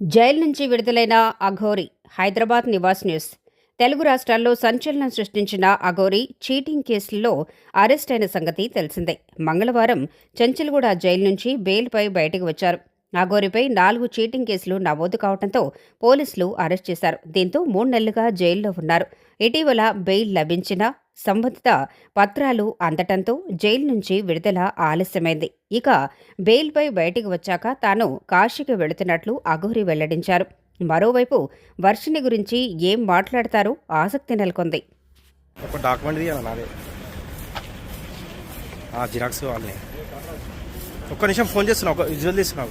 Jail నుంచి విడుదలైన Aghori Hyderabad Nivas news. Telugu రాష్ట్రాల్లో సంచలనం సృష్టించిన అఘోరి చీటింగ్ కేసుల్లో అరెస్ట్ అయిన సంగతి తెలిసిందే. మంగళవారం చెంచల్గూడ జైలు నుంచి బెయిల్పై బయటకు వచ్చారు. అఘోరిపై నాలుగు చీటింగ్ కేసులు నమోదు కావడంతో పోలీసులు అరెస్ట్ చేశారు. దీంతో మూడు నెలలుగా జైల్లో ఉన్నారు. ఇటీవల బెయిల్ లభించినా సంబంధిత పత్రాలు అందటంతో జైలు నుంచి విడుదల ఆలస్యమైంది. ఇక బెయిల్పై బయటికి వచ్చాక తాను కాశీకి వెళుతున్నట్లు అఘోరి వెల్లడించారు. మరోవైపు వర్షిని గురించి ఏం మాట్లాడతారో ఆసక్తి నెలకొంది. ఒక డాక్యుమెంట్ తీయాలి నాదే. ఆ, జిరాక్స్ వాళ్ళని ఒక్క నిమిషం ఫోన్ చేస్తున్నా ఒక విజువల్ తీస్తున్నావు